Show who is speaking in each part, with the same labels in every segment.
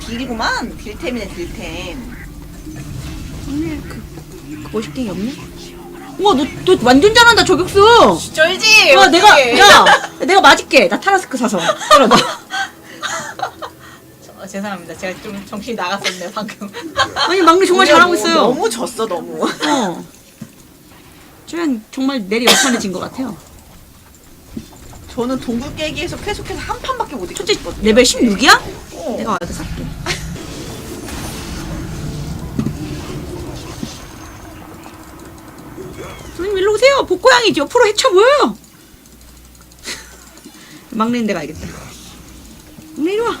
Speaker 1: 딜이구만. 딜템이네 딜템.
Speaker 2: 막내 그, 그 멋있게 없네? 우와 너, 너 완전 잘한다 저격수
Speaker 3: 쩔지.
Speaker 2: 야 내가. 야 내가 맞을게 나 타라스크 사서 때려봐
Speaker 3: 어, 죄송합니다. 제가 좀 정신이 나갔었네요 방금.
Speaker 2: 아니 막내 정말
Speaker 1: 오늘
Speaker 2: 잘하고
Speaker 1: 뭐
Speaker 2: 있어요
Speaker 1: 너무 졌어 너무.
Speaker 2: 어. 저는 정말 내리 역판에 진것 같아요.
Speaker 1: 저는 동굴 깨기에서 계속해서 한 판밖에 못
Speaker 2: 첫째
Speaker 1: 이겼거든요.
Speaker 2: 레벨 16이야?
Speaker 1: 어.
Speaker 2: 내가 와서 살게. 선생님 일로 오세요. 복고양이 옆으로 헤쳐 보여요. 막내인 데가 알겠다. 막내 이리 와.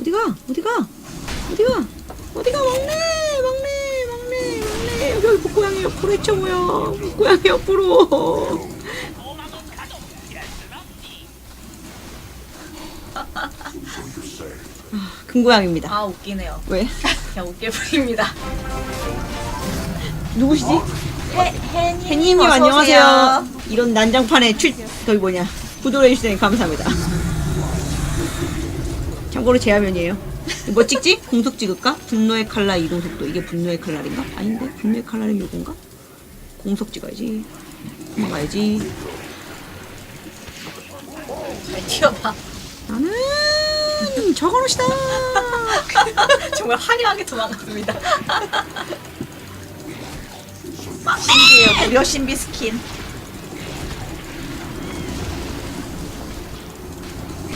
Speaker 2: 어디가? 어디가? 어디가? 어디가 막내? 막내, 막내, 막내. 여기 복고양이 옆으로 헤쳐 보여. 복고양이 옆으로. 금고양입니다.
Speaker 3: 아 웃기네요.
Speaker 2: 왜?
Speaker 3: 그냥 웃길 뿐입니다.
Speaker 2: 누구시지?
Speaker 1: 혜님
Speaker 2: 혜님님 안녕하세요. 이런 난장판에 출 저기 뭐냐 구독해 주시니 감사합니다. 참고로 제 화면이에요. 뭐 찍지? 공속 찍을까? 분노의 칼날 이동 속도 이게 분노의 칼날인가? 아닌데 분노의 칼날은 요건가? 공속 찍어야지. 도망가야지.
Speaker 3: 잘 튀어봐.
Speaker 2: 나는 저거로시다.
Speaker 3: 정말 화려하게 도망갔습니다.
Speaker 1: 신기해요. 무료 신비 스킨.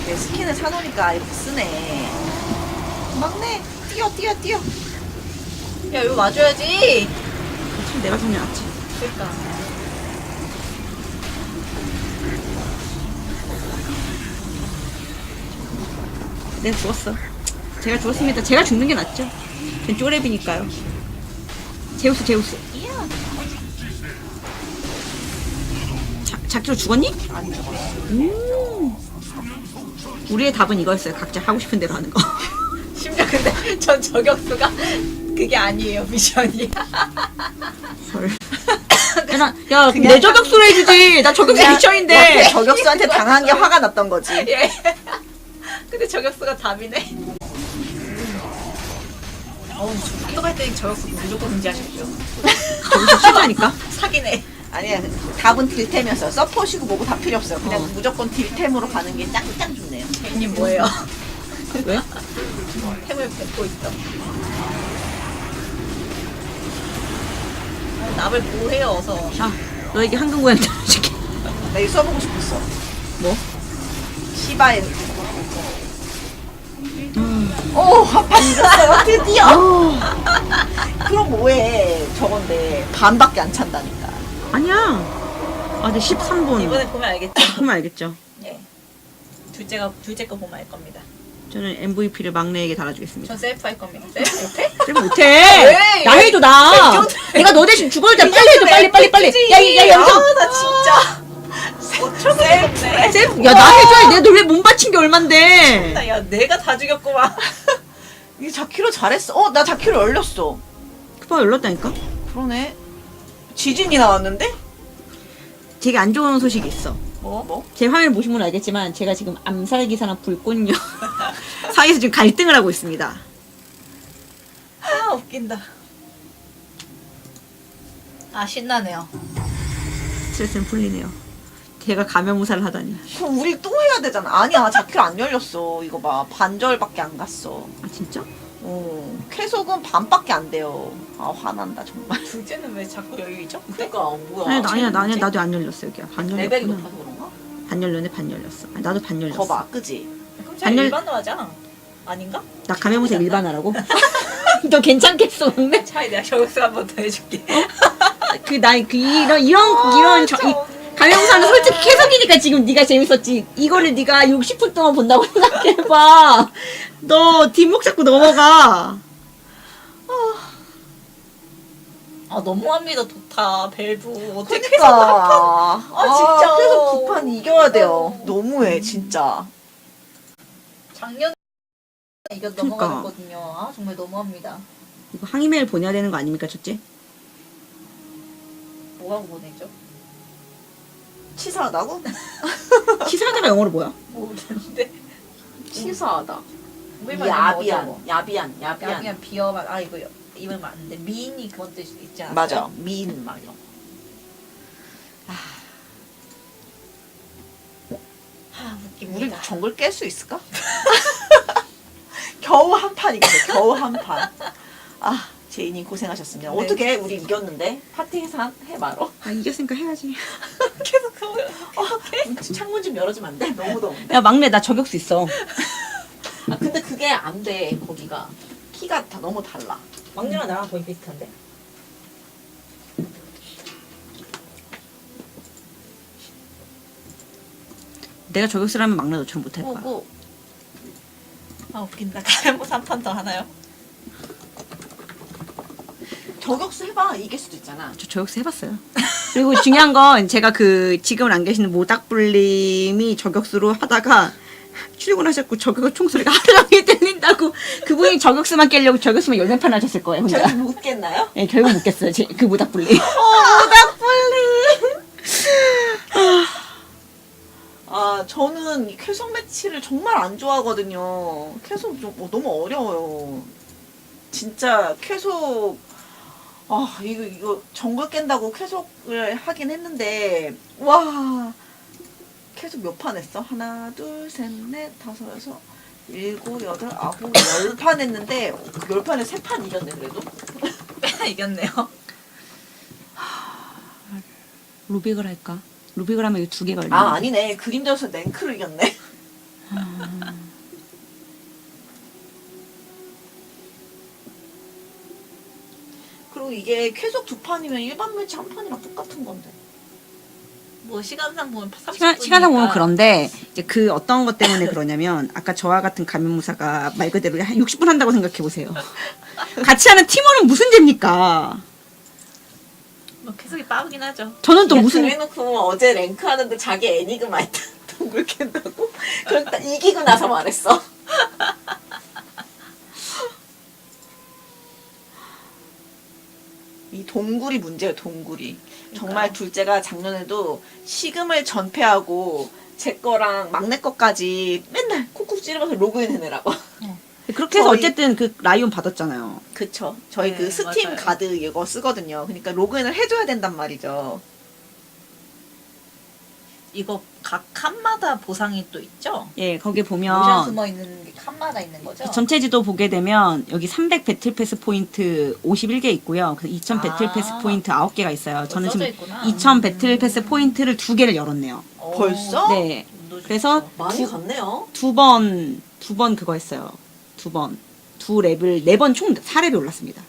Speaker 1: 네, 스킨을 사놓으니까 이렇게 쓰네. 막내 뛰어 뛰어 뛰어.
Speaker 3: 야 이거 맞줘야지.
Speaker 2: 참 내가 좀 낫지.
Speaker 3: 그러니까.
Speaker 2: 내가 죽었어. 제가 죽었습니다. 제가 죽는 게 낫죠. 전 쪼렙이니까요. 제우스, 제우스. 자, 자키로 죽었니?
Speaker 1: 안 죽었어.
Speaker 2: 음. 우리의 답은 이거였어요. 각자 하고 싶은 대로 하는 거.
Speaker 3: 심지어 근데 전 저격수가 그게 아니에요 미션이.
Speaker 2: 헐. 야, 나, 야,
Speaker 1: 그냥
Speaker 2: 내 저격수로 해주지. 나 저격수
Speaker 1: 그냥
Speaker 2: 미션인데.
Speaker 1: 저격수한테 당한 게 화가 났던 거지.
Speaker 3: 예. 근데 저격수가 답이네. 어우 똑할 때 저격수 무조건 금지하십시오.
Speaker 2: 싫다니까.
Speaker 3: 사기네.
Speaker 1: 아니야 답은 딜템이었어요. 서포시고 뭐고 다 필요 없어요. 그냥
Speaker 2: 어.
Speaker 1: 무조건 딜템으로 가는 게 짱짱 좋네요.
Speaker 3: 님 뭐예요?
Speaker 2: 왜?
Speaker 3: 템을 뱉고 있어. 아, 남을 보호해요 어서.
Speaker 2: 자, 너에게 황금 고양 들어줄게.
Speaker 1: 나 이거 써보고 싶었어.
Speaker 2: 뭐?
Speaker 1: 시바의 오, 반 잊었어요. 드디어. 그럼 뭐해? 저건데 반밖에 안 찬다니까.
Speaker 2: 아니야. 아, 근데 13번.
Speaker 3: 이번에 보면 알겠죠.
Speaker 2: 보면 알겠죠.
Speaker 3: 예. 둘째가 둘째 거 보면 알 겁니다.
Speaker 2: 저는 MVP를 막내에게 달아주겠습니다.
Speaker 3: 전 셀프 할 겁니다. 셀프 못해?
Speaker 2: 쌤 못해.
Speaker 3: 왜?
Speaker 2: 나 해도 나.
Speaker 3: 왜
Speaker 2: 내가 너 대신 죽어도 돼. 빨리 해줘. 빨리 빨리 빨리. 야, 야, 야, 영성.
Speaker 3: 아, 나 진짜. 셀프.
Speaker 2: 쌤, 야, 나 해줘야 돼. 너왜 몸 바친 게 얼만데.
Speaker 3: 야, 내가 다 죽였구만.
Speaker 1: 이게 자키로 잘했어. 어, 나 자키로 열렸어.
Speaker 2: 그봐 열렸다니까.
Speaker 1: 그러네. 지진이 나왔는데?
Speaker 2: 되게 안 좋은 소식이 있어.
Speaker 1: 뭐? 뭐?
Speaker 2: 제 화면 보시면 알겠지만 제가 지금 암살 기사랑 불꽃녀 사이에서 지금 갈등을 하고 있습니다.
Speaker 3: 아, 웃긴다. 아, 신나네요.
Speaker 2: 스트레스는 풀리네요. 걔가 가면무사를 하다니.
Speaker 1: 그럼 우리 또 해야 되잖아. 아니야, 자키로 안 열렸어. 이거 봐. 반절밖에 안 갔어.
Speaker 2: 아 진짜?
Speaker 1: 어, 쾌속은 반밖에 안 돼요. 아, 화난다, 정말.
Speaker 3: 둘째는 왜 자꾸 여유있죠? 그니까, 뭐야.
Speaker 2: 아니 아니야 나는 나도 안 열렸어 여기야. 반
Speaker 3: 레벨이
Speaker 2: 열렸구나.
Speaker 3: 높아서 그런가?
Speaker 2: 반 열렸네 반 열렸어. 아니, 나도 반 열렸어.
Speaker 1: 거봐, 그지?
Speaker 3: 그럼 잘
Speaker 2: 안녕-
Speaker 3: 일반화하자. 아닌가?
Speaker 2: 나 가면무사 일반화라고? 너 괜찮겠어, 근데?
Speaker 3: 차이 내가 저격수 한번 더 해줄게.
Speaker 2: 그, 나, 그, 이런, 이런,
Speaker 3: 아,
Speaker 2: 이런, 저, 이,
Speaker 3: 저-
Speaker 2: 가면무사는 솔직히 해석이니까 지금 네가 재밌었지. 이거를 네가 60분 동안 본다고 생각해봐. 너 뒷목 잡고 넘어가.
Speaker 3: 아, 너무합니다, 도타, 벨브. 어떻게
Speaker 1: 그니까.
Speaker 3: 한 판- 아, 진짜.
Speaker 1: 그래서 구판 이겨야 돼요. 너무해, 진짜.
Speaker 3: 작년에 이겨
Speaker 2: 그니까.
Speaker 3: 넘어가거든요. 아, 정말 너무합니다.
Speaker 2: 이거 항의메일 보내야 되는 거 아닙니까, 첫째?
Speaker 3: 뭐하고 보내죠?
Speaker 1: 치사하다고?
Speaker 2: 치사하다가 영어로 뭐야?
Speaker 3: 모르는데.
Speaker 1: 치사하다.
Speaker 3: 우리말
Speaker 1: 야비한, 야비한, 야비한.
Speaker 3: 야비한 비어만 아 이거 이름 맞는데 미인이 그런 뜻 있지 않았어요?
Speaker 1: 맞아. 미인 막 이런.
Speaker 3: 아
Speaker 1: 우리
Speaker 3: 웃깁니다.
Speaker 1: 정글 깰 수 있을까? 겨우 한 판이거든. 겨우 한 판. 아, 제이님 고생하셨습니다.
Speaker 3: 네.
Speaker 1: 어떻게 우리 이겼는데? 파티 해산 해 바로.
Speaker 2: 아 이겼으니까 해야지.
Speaker 3: 계속 그거
Speaker 1: 어, 창문 좀 열어주면 안 돼? 너무 더운데.
Speaker 2: 야 막내 나 저격수 있어.
Speaker 1: 아, 근데 그게 안 돼. 거기가 키가 다 너무 달라.
Speaker 3: 막내랑 나랑 거의 비슷한데.
Speaker 2: 내가 저격수라면 막내 너처럼 못할 거야.
Speaker 3: 오고 아 웃긴다. 가면뭐 3판 더 하나요?
Speaker 1: 저격수 해봐. 이길 수도 있잖아.
Speaker 2: 저 저격수 해봤어요. 그리고 중요한 건 제가 그 지금은 안 계시는 모닥불님이 저격수로 하다가 출근하셨고 저격 총소리가 하루 종일 들린다고 그분이 저격수만 깨려고 저격수만 열몇 판 하셨을 거예요 혼자.
Speaker 1: 저기 못 깼나요?
Speaker 2: 예, 결국 못 깼어요. 제, 그 모닥불님.
Speaker 1: 아, 저는 이 쾌속 매치를 정말 안 좋아하거든요. 쾌속 좀 어, 너무 어려워요. 진짜 쾌속 아, 이거 이거 정글 깬다고 쾌속을 하긴 했는데 와. 쾌속 몇 판 했어? 하나, 둘, 셋, 넷, 다섯, 여섯, 일곱, 여덟, 아홉, 열 판 했는데 그열 판에 세 판 이겼네 그래도.
Speaker 3: 이겼네요.
Speaker 2: 루빅을 할까? 루빅을 하면 이거 두 개가 열리네.
Speaker 1: 아, 아니네. 그림자에서 랭크를 이겼네. 이게 쾌속 두 판이면 일반 매치 한 판이랑 똑같은 건데.
Speaker 3: 뭐 시간상 보면 30분.
Speaker 2: 시간, 시간상 보면 그런데 이제 그 어떤 것 때문에 그러냐면 아까 저와 같은 가면무사가 말 그대로 한 60분 한다고 생각해 보세요. 같이 하는 팀원은 무슨 죄입니까?
Speaker 3: 뭐 계속이 빠르긴 하죠.
Speaker 2: 저는 또 무슨
Speaker 1: 그래놓고 어제 랭크 하는데 자기 애니그마 했다. 동굴 캔다고? 그럼 딱 이기고 나서 말했어. 동굴이 문제예요, 동굴이. 정말 둘째가 작년에도 식음을 전폐하고 제 거랑 막내 거까지 맨날 콕콕 찌르면서 로그인 해내라고.
Speaker 2: 그렇게 해서
Speaker 1: 저희-
Speaker 2: 어쨌든 그 라이온 받았잖아요.
Speaker 1: 그쵸. 저희
Speaker 3: 네,
Speaker 1: 그 스팀
Speaker 3: 맞아요.
Speaker 1: 가드 이거 쓰거든요. 그러니까 로그인을 해줘야 된단 말이죠.
Speaker 3: 이거 각 칸마다 보상이 또 있죠?
Speaker 2: 예, 거기에
Speaker 3: 모션
Speaker 2: 보면
Speaker 3: 숨어 있는 게 칸마다 있는 거죠?
Speaker 2: 전체 지도 보게 되면 여기 300 배틀 패스 포인트 51개 있고요. 그래서 2000
Speaker 3: 아.
Speaker 2: 배틀 패스 포인트 9개가 있어요. 저는
Speaker 3: 써져
Speaker 2: 지금
Speaker 3: 있구나.
Speaker 2: 2000 배틀 패스 포인트를 두 개를 열었네요.
Speaker 3: 오,
Speaker 1: 벌써?
Speaker 2: 네.
Speaker 3: 운도 좋죠.
Speaker 2: 그래서
Speaker 1: 많이
Speaker 2: 두-
Speaker 1: 갔네요.
Speaker 2: 두 번, 두 번 그거 했어요. 두 번. 두 랩을, 네 번 총 4랩이 올랐습니다.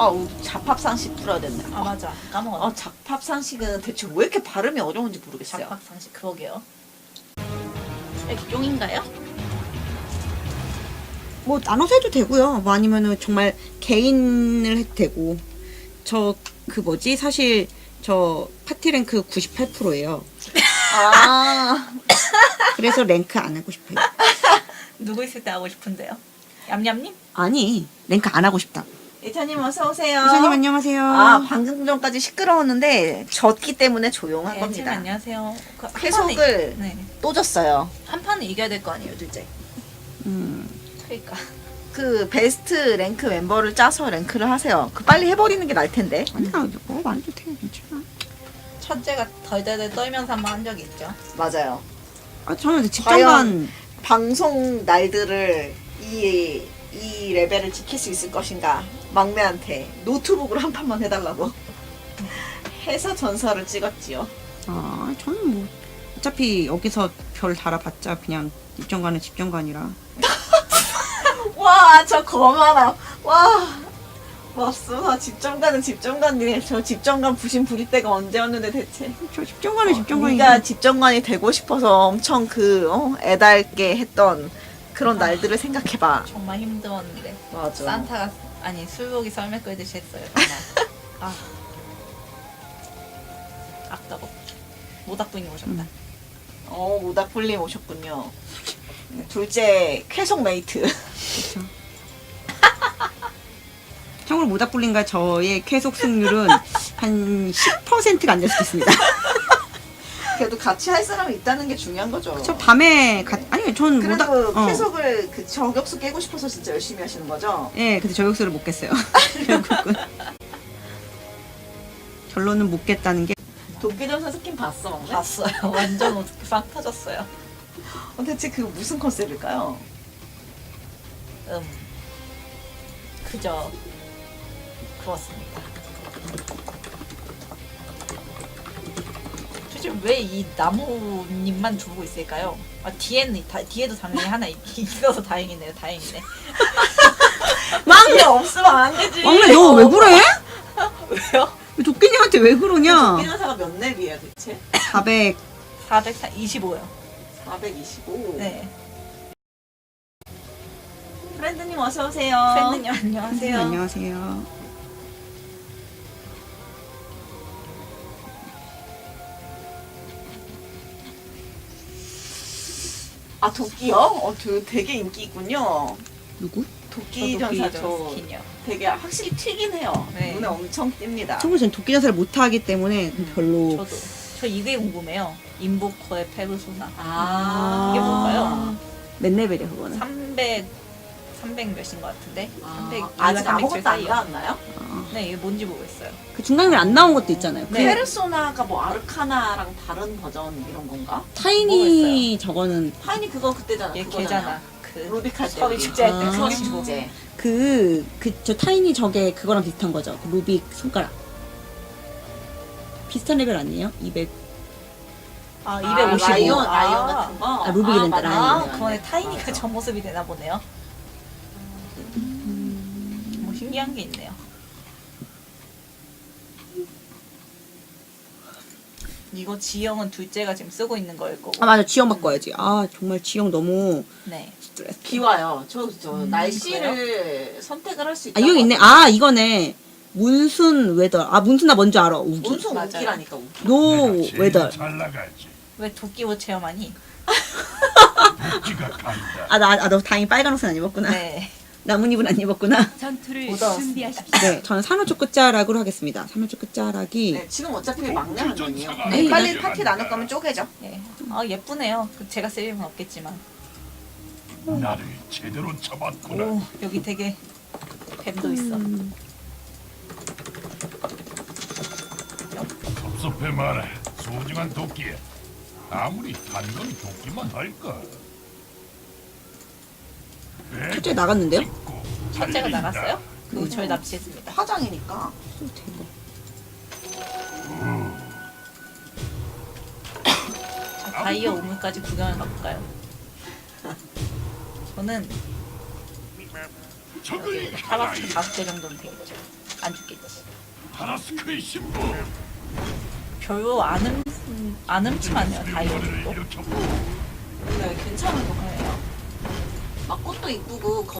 Speaker 1: 아 우 잡합상식 풀어야 됐네.
Speaker 3: 아 맞아 까먹었네.
Speaker 1: 어, 잡합상식은 대체 왜 이렇게 발음이 어려운지 모르겠어요.
Speaker 3: 잡학상식 그러게요. 액종인가요?
Speaker 2: 뭐, 나눠서 해도 되고요. 뭐 아니면은 정말 개인을 해도 되고. 저, 그 뭐지? 사실, 저, 파티 랭크 98%예요.
Speaker 1: 아,
Speaker 2: 그래서 랭크 안 하고 싶어요.
Speaker 3: 누구 있을 때 하고 싶은데요? 얌얌님?
Speaker 2: 아니, 랭크 안 하고 싶다.
Speaker 1: 이사님 어서 오세요.
Speaker 2: 이사님 안녕하세요.
Speaker 1: 아, 방금 전까지 시끄러웠는데 졌기 때문에 조용한
Speaker 3: 네,
Speaker 1: 겁니다.
Speaker 3: 안녕하세요. 그한
Speaker 1: 회속을
Speaker 3: 판은, 네.
Speaker 1: 또 졌어요.
Speaker 3: 한 판은 이겨야 될 거 아니에요, 둘째.
Speaker 2: 음,
Speaker 3: 그러니까.
Speaker 1: 그 베스트 랭크 멤버를 짜서 랭크를 하세요. 그 빨리 해버리는 게 나을 텐데.
Speaker 2: 아니야, 뭐 많이 돼, 괜찮아.
Speaker 3: 첫째가 덜덜덜 떨면서 한 번 한 적이 있죠.
Speaker 1: 맞아요.
Speaker 2: 아, 저는 직장관,
Speaker 1: 방송 날들을 이, 이 레벨을 지킬 수 있을 것인가 막내한테 노트북으로 한 판만 해달라고 해서 전설을 찍었지요.
Speaker 2: 아, 저는 뭐, 어차피 여기서 별 달아봤자 그냥 입정관은 집정관이라.
Speaker 1: 와, 저 거만함. 와, 맙소사 집정관은 집정관이네. 저 집정관 부심 부릴 때가 언제였는데 대체.
Speaker 2: 저 집정관은 집정관이지.
Speaker 1: 네가 집정관이 되고 싶어서 엄청 그 어? 애달게 했던 그런 날들을 생각해봐.
Speaker 3: 정말 힘들었는데.
Speaker 1: 맞아.
Speaker 3: 산타가, 아니, 술복이 썰매 끌듯이 했어요, 정말. 아. 아까워. 모닥분이 오셨다.
Speaker 1: 어, 모닥불림 오셨군요. 둘째 쾌속 메이트.
Speaker 2: 그렇죠. 참고로 모닥불린과 저의 쾌속 승률은 한 10%가 안 될 수도 있습니다.
Speaker 1: 그래도 같이 할 사람이 있다는 게 중요한 거죠.
Speaker 2: 저 밤에, 가, 아니, 네, 전
Speaker 1: 그래도
Speaker 2: 못하- 어.
Speaker 1: 쾌속을 그 저격수 깨고 싶어서 진짜 열심히 하시는 거죠?
Speaker 2: 예, 근데 저격수를 못 깼어요. 결국은. 결론은 못 깼다는 게
Speaker 1: 도끼전사 스킨 봤어, 막내?
Speaker 3: 봤어요. 완전 어떻게 빵 터졌어요.
Speaker 1: 어, 대체 그 무슨 컨셉일까요?
Speaker 3: 음. 그저 그렇습니다. 도대체 왜이 나무님만 두고 있을까요? 아 뒤에는 다, 뒤에도 당연히 하나 있, 있어서 다행이네요. 다행이네.
Speaker 1: 막내 없으면 안 되지.
Speaker 2: 막내 너 왜 그래?
Speaker 3: 왜요?
Speaker 2: 도끼님한테 왜 그러냐?
Speaker 1: 도끼전사가 몇 렙이에요, 대체?
Speaker 2: 400
Speaker 3: 425요.
Speaker 1: 425.
Speaker 3: 네.
Speaker 1: 프렌드님 어서 오세요.
Speaker 3: 팬님 안녕하세요.
Speaker 2: 안녕하세요.
Speaker 1: 아 도끼요? 어, 저 되게 인기 있군요.
Speaker 2: 누구?
Speaker 1: 도끼
Speaker 3: 저도
Speaker 1: 전사 저
Speaker 3: 스킨이요.
Speaker 1: 되게 확실히 튀긴 해요.
Speaker 3: 네.
Speaker 1: 눈에 엄청 띕니다.
Speaker 2: 전 도끼 자세를 못 하기 때문에 별로
Speaker 3: 저도 저 이게 궁금해요. 인보커의 페르소나
Speaker 1: 아
Speaker 3: 이게 뭘까요?
Speaker 2: 몇 레벨이야 그거는?
Speaker 3: 300 300 몇인 것 같은데. 300
Speaker 1: 아, 아직 아무것도 안
Speaker 3: 사이요.
Speaker 1: 나왔나요?
Speaker 2: 아,
Speaker 3: 네, 이게 뭔지 모르겠어요.
Speaker 2: 그 중간에 안 나온 것도 있잖아요. 그
Speaker 3: 네.
Speaker 1: 페르소나가 뭐 아르카나랑 다른 버전 이런 건가?
Speaker 2: 타이니 저거는
Speaker 1: 타이니 그거 그때잖아.
Speaker 3: 얘
Speaker 1: 그거잖아요.
Speaker 3: 걔잖아. 그
Speaker 1: 루빅 할때
Speaker 3: 서리 축제할 때
Speaker 2: 아.
Speaker 1: 서리 축제.
Speaker 2: 그 그 저 타이니 저게 그거랑 비슷한 거죠. 그 루빅 손가락. 비슷한 레벨 아니에요? 200.
Speaker 3: 아,
Speaker 1: 아,
Speaker 3: 255.
Speaker 1: 라이온,
Speaker 3: 아,
Speaker 1: 라이온 같은 거.
Speaker 2: 아, 루빅이 된다. 라이온.
Speaker 3: 아,
Speaker 1: 맞네.
Speaker 3: 그거네. 타이니가
Speaker 1: 맞아.
Speaker 3: 저 모습이 되나 보네요. 뭐 신기한 게 있네요. 이거 지영은 둘째가 지금 쓰고 있는 거일 거고.
Speaker 2: 아 맞아 지형 바꿔야지. 아 정말 지형 너무
Speaker 3: 네.
Speaker 2: 스트레스.
Speaker 1: 비 와요. 저, 저
Speaker 3: 음,
Speaker 1: 날씨를 선택을
Speaker 2: 할수아
Speaker 1: 있다.
Speaker 2: 이거 있네. 아 이거네. 문순 웨더. 아 문순 나 뭔지 알아. 우기.
Speaker 1: 온수
Speaker 3: 맞아요.
Speaker 1: 우기라니까 우기.
Speaker 2: 노
Speaker 4: 내가 제일
Speaker 2: 웨더.
Speaker 4: 잘 나가지.
Speaker 3: 왜 도끼 옷 체험하니?
Speaker 4: 도끼가 간다.
Speaker 2: 아나아너 다행히 빨간 옷은 안 입었구나.
Speaker 3: 네.
Speaker 2: 나뭇잎은 안 입었구나.
Speaker 5: 전투를. 준비하십시오.
Speaker 2: 네, 저는 산호초 끝자락으로 하겠습니다. 산호초 끝자락이
Speaker 1: 네, 지금 어차피 막내 한 명이요.
Speaker 4: 전차가
Speaker 1: 네,
Speaker 2: 네.
Speaker 1: 빨리 파티 나눌 거면 쪼개죠.
Speaker 3: 네. 아, 예쁘네요. 그 제가 쓸 일은 없겠지만.
Speaker 4: 나를 제대로 잡았구나.
Speaker 3: 오, 여기 되게 뱀도 있어.
Speaker 4: 섭섭해 마라. 소중한 도끼야. 아무리 단건 도끼만 할까.
Speaker 2: 첫째 나갔는데요?
Speaker 3: 첫째가. 나갔어요? 그 저희 납치했습니다.
Speaker 1: 화장이니까.
Speaker 2: 오, 대박.
Speaker 3: 자, 다이어 우물까지 구경을 가볼까요? 저는
Speaker 4: 적을
Speaker 3: 타박스 다섯 개 정도는 되겠죠. 안 죽겠지.
Speaker 4: 하라스크의 신부.
Speaker 3: 별로 안, 음, 안 흠침하네요, 다이어
Speaker 4: 머리를
Speaker 3: 도
Speaker 4: 일으켜보.
Speaker 1: 네, 괜찮은 거 꽃도 이쁘고